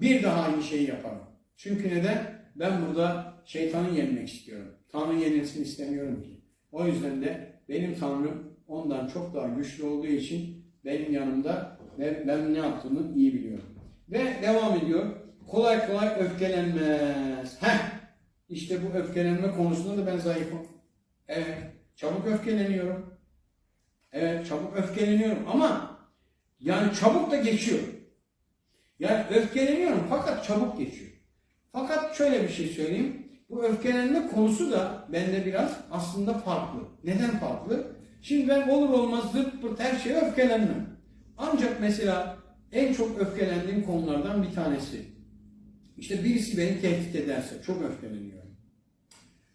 bir daha aynı şeyi yaparım. Çünkü neden? Ben burada şeytanı yenmek istiyorum. Tanrı yenilsin istemiyorum ki. O yüzden de benim Tanrım ondan çok daha güçlü olduğu için benim yanımda ve ben ne yaptığımı iyi biliyorum. Ve devam ediyor. Kolay kolay öfkelenmez. Heh! İşte bu öfkelenme konusunda da ben zayıfım. Evet, çabuk öfkeleniyorum. Evet, çabuk öfkeleniyorum ama yani çabuk da geçiyor. Yani öfkeleniyorum fakat çabuk geçiyor. Fakat şöyle bir şey söyleyeyim. Bu öfkelenme konusu da bende biraz aslında farklı. Neden farklı? Şimdi ben olur olmaz zırt pırt her şeye öfkelenmem. Ancak mesela en çok öfkelendiğim konulardan bir tanesi. İşte birisi beni tehdit ederse çok öfkeleniyorum.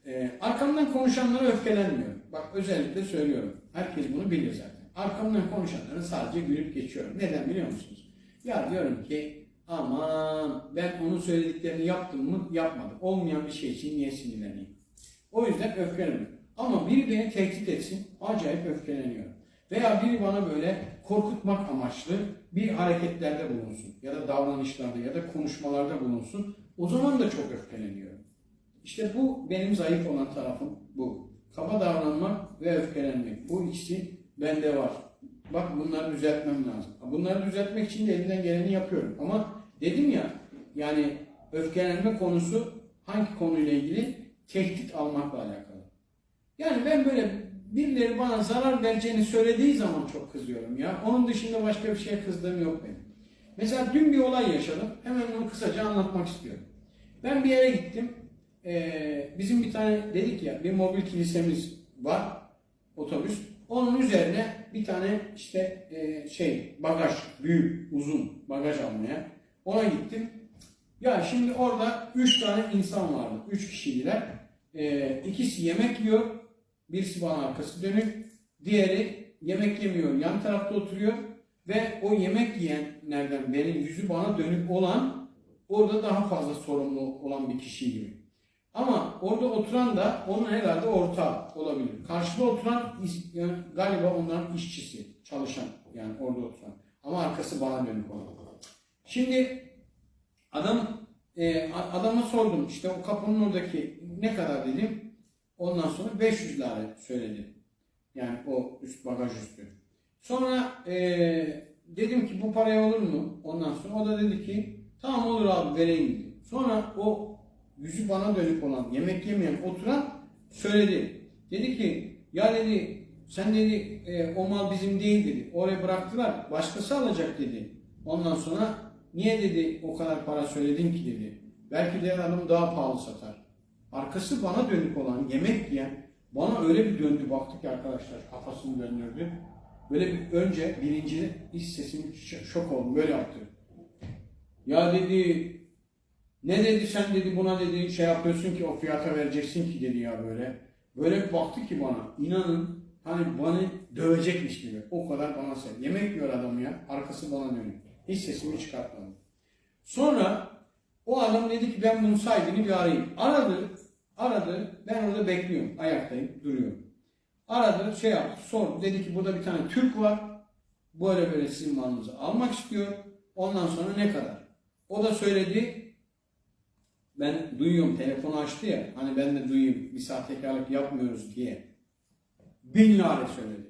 Ee, arkamdan konuşanlara öfkelenmiyorum. Bak özellikle söylüyorum. Herkes bunu bilir zaten. Arkamdan konuşanlara sadece gülüp geçiyorum. Neden biliyor musunuz? Ya diyorum ki aman ben onun söylediklerini yaptım mı yapmadım. Olmayan bir şey için niye sinirleneyim? O yüzden öfkeleniyorum. Ama biri beni tehdit etsin acayip öfkeleniyorum. Veya biri bana böyle korkutmak amaçlı bir hareketlerde bulunsun ya da davranışlarda ya da konuşmalarda bulunsun. O zaman da çok öfkeleniyorum. İşte bu benim zayıf olan tarafım bu. Kaba davranmak ve öfkelenmek. Bu ikisi bende var. Bak bunları düzeltmem lazım. Bunları düzeltmek için de elimden geleni yapıyorum. Ama dedim ya yani öfkelenme konusu hangi konuyla ilgili? Tehdit almakla alakalı. Yani ben böyle birileri bana zarar vereceğini söylediği zaman çok kızıyorum ya. Onun dışında başka bir şeye kızdığım yok benim. Mesela dün bir olay yaşadım. Hemen onu kısaca anlatmak istiyorum. Ben bir yere gittim. Ee, bizim bir tane dedik ya bir mobil kilisemiz var. Otobüs. Onun üzerine bir tane işte e, şey bagaj büyük uzun bagaj almaya. Ona gittim. Ya şimdi orada üç tane insan vardı. Üç kişiydiler. Ee, ikisi yemek yiyor. Birisi bana arkası dönük. Diğeri yemek yemiyor. Yan tarafta oturuyor. Ve o yemek yiyenlerden benim yüzü bana dönük olan orada daha fazla sorumlu olan bir kişi gibi. Ama orada oturan da onun herhalde ortağı olabilir. Karşıda oturan yani galiba onların işçisi, çalışan yani orada oturan. Ama arkası bana dönük olan. Şimdi adam e, adama sordum işte o kapının oradaki ne kadar dedim. Ondan sonra 500 lira söyledi. Yani o üst bagaj üstü. Sonra e, dedim ki bu paraya olur mu? Ondan sonra o da dedi ki tamam olur abi vereyim dedi. Sonra o yüzü bana dönük olan yemek yemeyen oturan söyledi. Dedi ki ya dedi sen dedi e, o mal bizim değil dedi. Oraya bıraktılar. Başkası alacak dedi. Ondan sonra niye dedi o kadar para söyledin ki dedi. Belki diğer adam daha pahalı satar. Arkası bana dönük olan yemek yiyen bana öyle bir döndü baktı ki arkadaşlar kafasını döndürdü. Böyle bir önce birinci iş sesim şok oldum böyle yaptı. Ya dedi ne dedi sen dedi buna dedi şey yapıyorsun ki o fiyata vereceksin ki dedi ya böyle. Böyle bir baktı ki bana inanın hani bana dövecekmiş gibi. O kadar bana sen. Yemek yiyor adam ya. Arkası bana dönüyor. Hiç sesimi çıkartmadım. Sonra o adam dedi ki ben bunun sahibini bir arayayım. Aradı. Aradı. Ben orada bekliyorum. Ayaktayım. Duruyorum. Aradı. Şey yaptı. Sordu. Dedi ki burada bir tane Türk var. Böyle böyle sizin malınızı almak istiyor. Ondan sonra ne kadar? O da söyledi. Ben duyuyorum telefonu açtı ya. Hani ben de duyayım bir sahtekarlık yapmıyoruz diye. Bin lira söyledi.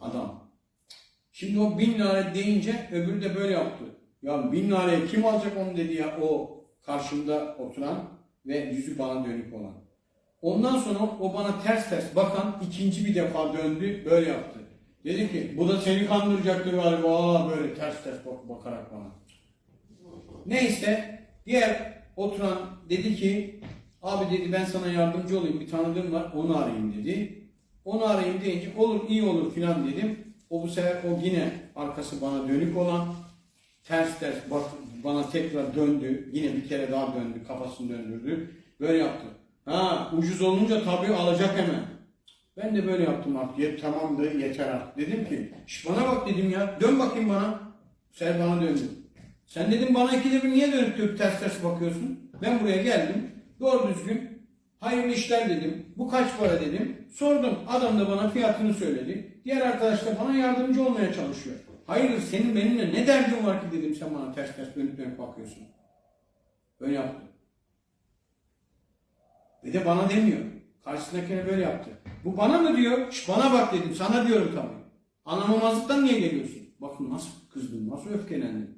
Adam. Şimdi o bin lira deyince öbürü de böyle yaptı. Ya bin liraya kim alacak onu dedi ya o karşımda oturan ve yüzü bana dönük olan. Ondan sonra o bana ters ters bakan ikinci bir defa döndü böyle yaptı. Dedi ki bu da seni kandıracaktır galiba Aa, böyle ters ters bak- bakarak bana. Neyse diğer oturan dedi ki abi dedi ben sana yardımcı olayım bir tanıdığım var onu arayayım dedi. Onu arayayım deyince olur iyi olur filan dedim. O bu sefer o yine arkası bana dönük olan ters ters bak, bana tekrar döndü. Yine bir kere daha döndü kafasını döndürdü. Böyle yaptı. Ha ucuz olunca tabii alacak hemen. Ben de böyle yaptım artık. Yet, tamamdı yeter artık. Dedim ki bana bak dedim ya dön bakayım bana. Sen bana döndün. Sen dedim bana ikide bir niye dönüp dönüp ters ters bakıyorsun? Ben buraya geldim. Doğru düzgün hayırlı işler dedim. Bu kaç para dedim. Sordum. Adam da bana fiyatını söyledi. Diğer arkadaş da bana yardımcı olmaya çalışıyor. Hayırdır senin benimle ne derdin var ki dedim sen bana ters ters dönüp dönüp bakıyorsun. Öyle yaptı. Ve de bana demiyor. Karşısındakine böyle yaptı. Bu bana mı diyor? Şş, bana bak dedim. Sana diyorum tabii. Anlamamazlıktan niye geliyorsun? Bakın nasıl kızdım, nasıl öfkelendim.